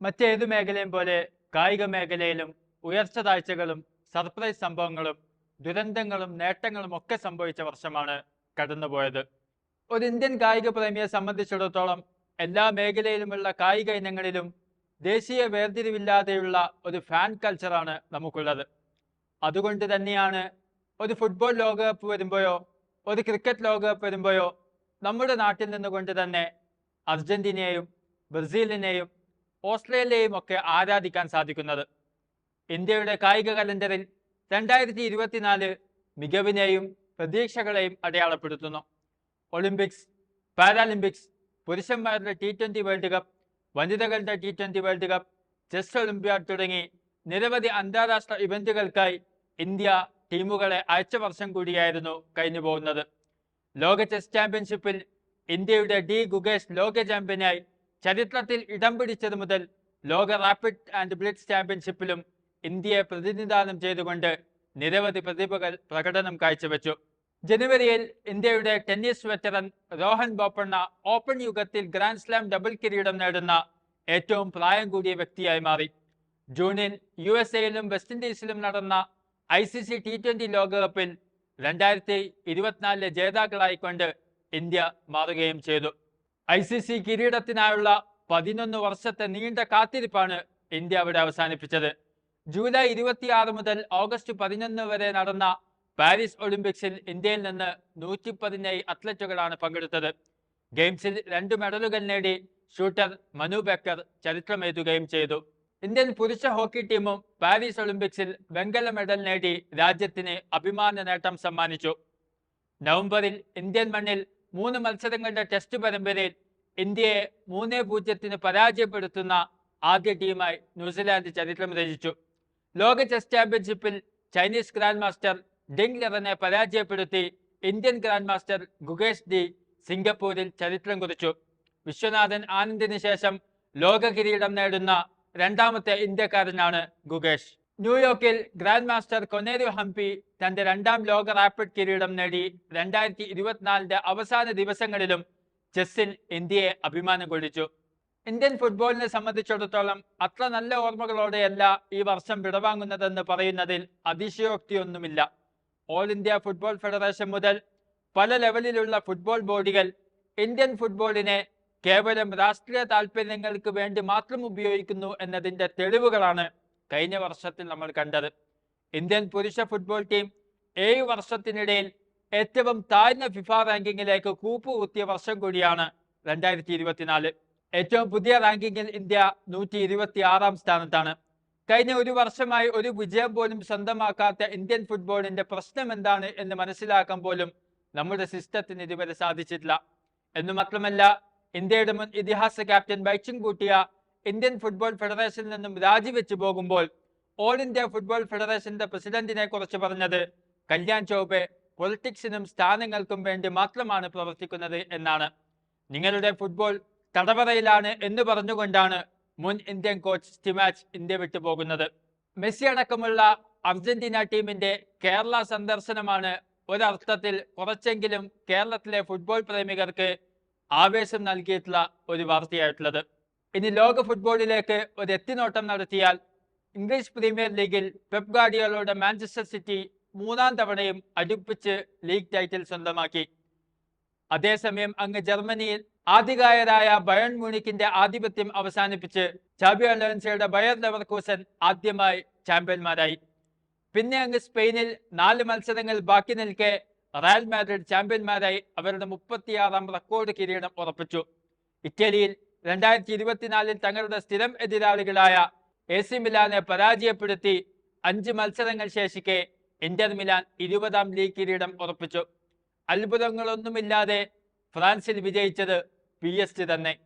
മറ്റേതു മേഖലയും പോലെ കായിക മേഖലയിലും ഉയർച്ച താഴ്ചകളും സർപ്രൈസ് സംഭവങ്ങളും ദുരന്തങ്ങളും നേട്ടങ്ങളും ഒക്കെ സംഭവിച്ച വർഷമാണ് കടന്നുപോയത്. ഒരു ഇന്ത്യൻ കായിക പ്രേമിയെ സംബന്ധിച്ചിടത്തോളം എല്ലാ മേഖലയിലുമുള്ള കായിക ഇനങ്ങളിലും ദേശീയ വേർതിരിവില്ലാതെയുള്ള ഒരു ഫാൻ കൾച്ചറാണ് നമുക്കുള്ളത്. അതുകൊണ്ട് തന്നെയാണ് ഒരു ഫുട്ബോൾ ലോകകപ്പ് വരുമ്പോഴോ ഒരു ക്രിക്കറ്റ് ലോകകപ്പ് വരുമ്പോഴോ നമ്മുടെ നാട്ടിൽ നിന്നുകൊണ്ട് തന്നെ അർജന്റീനയെയും ബ്രസീലിനെയും ഓസ്ട്രേലിയയും ഒക്കെ ആരാധിക്കാൻ സാധിക്കുന്നത്. ഇന്ത്യയുടെ കായിക കലണ്ടറിൽ രണ്ടായിരത്തി ഇരുപത്തിനാല് മികവിനെയും പ്രതീക്ഷകളെയും അടയാളപ്പെടുത്തുന്നു. ഒളിമ്പിക്സ് പാരാലിമ്പിക്സ് പുരുഷന്മാരുടെ ടി ട്വന്റി വേൾഡ് കപ്പ് വനിതകളുടെ T twenty world cup chess Olympiad തുടങ്ങി നിരവധി അന്താരാഷ്ട്ര ഇവന്റുകൾക്കായി ഇന്ത്യ ടീമുകളെ അയച്ച വർഷം കൂടിയായിരുന്നു കഴിഞ്ഞു പോകുന്നത്. ലോക ചെസ് ചാമ്പ്യൻഷിപ്പിൽ ഇന്ത്യയുടെ ഡി ഗുഗേഷ് ലോക ചാമ്പ്യനായി ചരിത്രത്തിൽ ഇടം പിടിച്ചത് മുതൽ ലോക റാപ്പിഡ് ആൻഡ് ബ്ലിറ്റ്സ് ചാമ്പ്യൻഷിപ്പിലും ഇന്ത്യയെ പ്രതിനിധാനം ചെയ്തുകൊണ്ട് നിരവധി പ്രതിഭകൾ പ്രകടനം കാഴ്ചവെച്ചു. ജനുവരിയിൽ ഇന്ത്യയുടെ tennis veteran Rohan Bopanna open യുഗത്തിൽ ഗ്രാൻഡ് സ്ലാം ഡബിൾ കിരീടം നേടുന്ന ഏറ്റവും പ്രായം കൂടിയ വ്യക്തിയായി മാറി. ജൂണിൽ യു എസ് എയിലും വെസ്റ്റ് ഇൻഡീസിലും നടന്ന I C C T twenty ലോകകപ്പിൽ രണ്ടായിരത്തി ഇരുപത്തിനാലിലെ ജേതാക്കളായിക്കൊണ്ട് ഇന്ത്യ മാറുകയും ചെയ്തു. ഐ സി സി കിരീടത്തിനായുള്ള പതിനൊന്ന് വർഷത്തെ നീണ്ട കാത്തിരിപ്പാണ് ഇന്ത്യ അവിടെ അവസാനിപ്പിച്ചത്. ജൂലൈ ഇരുപത്തിയാറ് മുതൽ ഓഗസ്റ്റ് പതിനൊന്ന് വരെ നടന്ന പാരീസ് ഒളിമ്പിക്സിൽ ഇന്ത്യയിൽ നിന്ന് നൂറ്റി പതിനേഴ് അത്ലറ്റുകളാണ് പങ്കെടുത്തത്. ഗെയിംസിൽ രണ്ട് മെഡലുകൾ നേടി ഷൂട്ടർ മനു ബക്കർ ചരിത്രമെഴുതുകയും ചെയ്തു. ഇന്ത്യൻ പുരുഷ ഹോക്കി ടീമും പാരീസ് ഒളിമ്പിക്സിൽ വെങ്കല മെഡൽ നേടി രാജ്യത്തിന് അഭിമാന നേട്ടം സമ്മാനിച്ചു. നവംബറിൽ ഇന്ത്യൻ മണ്ണിൽ മൂന്ന് മത്സരങ്ങളുടെ ടെസ്റ്റ് പരമ്പരയിൽ ഇന്ത്യയെ മൂന്ന് പൂജ്യത്തിന് പരാജയപ്പെടുത്തുന്ന ആദ്യ ടീമായി ന്യൂസിലാൻഡ് ചരിത്രം രചിച്ചു. ലോക ചെസ് ചാമ്പ്യൻഷിപ്പിൽ ചൈനീസ് ഗ്രാൻഡ് മാസ്റ്റർ ഡിങ് ലെറനെ പരാജയപ്പെടുത്തി Indian grand master Gukesh D സിംഗപ്പൂരിൽ ചരിത്രം കുറിച്ചു. വിശ്വനാഥൻ ആനന്ദിന് ശേഷം ലോക കിരീടം നേടുന്ന രണ്ടാമത്തെ ഇന്ത്യക്കാരനാണ് ഗുഗേഷ് ന്യൂയോർക്കിൽ ഗ്രാൻഡ് മാസ്റ്റർ കൊനേരു ഹംപി തന്റെ രണ്ടാം ലോക റാപ്പിഡ് കിരീടം നേടി രണ്ടായിരത്തി ഇരുപത്തിനാലിന്റെ അവസാന ദിവസങ്ങളിലും ചെസ്സിൽ ഇന്ത്യയെ അഭിമാനം കൊള്ളിച്ചു. ഇന്ത്യൻ ഫുട്ബോളിനെ സംബന്ധിച്ചിടത്തോളം അത്ര നല്ല ഓർമ്മകളോടെയല്ല ഈ വർഷം വിടവാങ്ങുന്നതെന്ന് പറയുന്നതിൽ അതിശയോക്തിയൊന്നുമില്ല. ഓൾ ഇന്ത്യ ഫുട്ബോൾ ഫെഡറേഷൻ മുതൽ പല ലെവലിലുള്ള ഫുട്ബോൾ ബോഡികൾ ഇന്ത്യൻ ഫുട്ബോളിനെ കേവലം രാഷ്ട്രീയ താല്പര്യങ്ങൾക്ക് വേണ്ടി മാത്രം ഉപയോഗിക്കുന്നു എന്നതിന്റെ തെളിവുകളാണ് കഴിഞ്ഞ വർഷത്തിൽ നമ്മൾ കണ്ടത്. ഇന്ത്യൻ പുരുഷ ഫുട്ബോൾ ടീം ഏഴ് വർഷത്തിനിടയിൽ ഏറ്റവും താഴ്ന്ന ഫിഫ റാങ്കിങ്ങിലേക്ക് കൂപ്പുകുത്തിയ വർഷം കൂടിയാണ് രണ്ടായിരത്തി ഇരുപത്തിനാല്. ഏറ്റവും പുതിയ റാങ്കിങ്ങിൽ ഇന്ത്യ നൂറ്റി ഇരുപത്തി ആറാം സ്ഥാനത്താണ്. കഴിഞ്ഞ ഒരു വർഷമായി ഒരു വിജയം പോലും സ്വന്തമാക്കാത്ത ഇന്ത്യൻ ഫുട്ബോളിന്റെ പ്രശ്നം എന്താണ് എന്ന് മനസ്സിലാക്കാൻ പോലും നമ്മുടെ സിസ്റ്റത്തിന് ഇതുവരെ സാധിച്ചിട്ടില്ല. എന്നു മാത്രമല്ല ഇന്ത്യയുടെ മുൻ ഇതിഹാസ ക്യാപ്റ്റൻ ബൈച്ചിങ് കൂട്ടിയ ഇന്ത്യൻ ഫുട്ബോൾ ഫെഡറേഷനിൽ നിന്നും രാജിവെച്ചു പോകുമ്പോൾ ഓൾ ഇന്ത്യ ഫുട്ബോൾ ഫെഡറേഷന്റെ പ്രസിഡന്റിനെ കുറിച്ച് പറഞ്ഞത് കല്യാൺ ചോബെ പൊളിറ്റിക്സിനും സ്ഥാനങ്ങൾക്കും വേണ്ടി മാത്രമാണ് പ്രവർത്തിക്കുന്നത് എന്നാണ്. നിങ്ങളുടെ ഫുട്ബോൾ തടവറയിലാണ് എന്ന് പറഞ്ഞുകൊണ്ടാണ് മുൻ ഇന്ത്യൻ കോച്ച് സ്റ്റിമാച്ച് ഇന്ത്യ വിട്ടുപോകുന്നത് മെസ്സി അടക്കമുള്ള അർജന്റീന ടീമിന്റെ കേരള സന്ദർശനമാണ് ഒരർത്ഥത്തിൽ കുറച്ചെങ്കിലും കേരളത്തിലെ ഫുട്ബോൾ പ്രേമികർക്ക് ആവേശം നൽകിയിട്ടുള്ള ഒരു വാർത്തയായിട്ടുള്ളത്. ഇനി ലോക ഫുട്ബോളിലേക്ക് ഒരു എത്തിനോട്ടം നടത്തിയാൽ ഇംഗ്ലീഷ് പ്രീമിയർ ലീഗിൽ പെപ് ഗാർഡിയോളയുടെ മാഞ്ചസ്റ്റർ സിറ്റി മൂന്നാം തവണയും അടുപ്പിച്ച് ലീഗ് ടൈറ്റിൽ സ്വന്തമാക്കി. അതേസമയം അങ്ങ് ജർമ്മനിയിൽ ആധികായരായ ബയൺ മ്യൂണിക്കിന്റെ ആധിപത്യം അവസാനിപ്പിച്ച് ചാബിയ അലോൻസയുടെ ബയർ ലെവർക്കൂസൻ ആദ്യമായി ചാമ്പ്യന്മാരായി. പിന്നെ അങ്ങ് സ്പെയിനിൽ നാല് മത്സരങ്ങൾ ബാക്കി നിൽക്കെ റയൽ മാഡ്രിഡ് ചാമ്പ്യന്മാരായി അവരുടെ മുപ്പത്തിയാറാം റെക്കോർഡ് കിരീടം ഉറപ്പിച്ചു. ഇറ്റലിയിൽ രണ്ടായിരത്തി ഇരുപത്തിനാലിൽ തങ്ങളുടെ സ്ഥിരം എതിരാളികളായ എ സി മിലാനെ പരാജയപ്പെടുത്തി അഞ്ച് മത്സരങ്ങൾ ശേഷിക്കെ ഇന്റർ മിലാൻ ഇരുപതാം ലീഗ് കിരീടം ഉറപ്പിച്ചു. അത്ഭുതങ്ങളൊന്നുമില്ലാതെ ഫ്രാൻസിൽ വിജയിച്ചത് പി തന്നെ.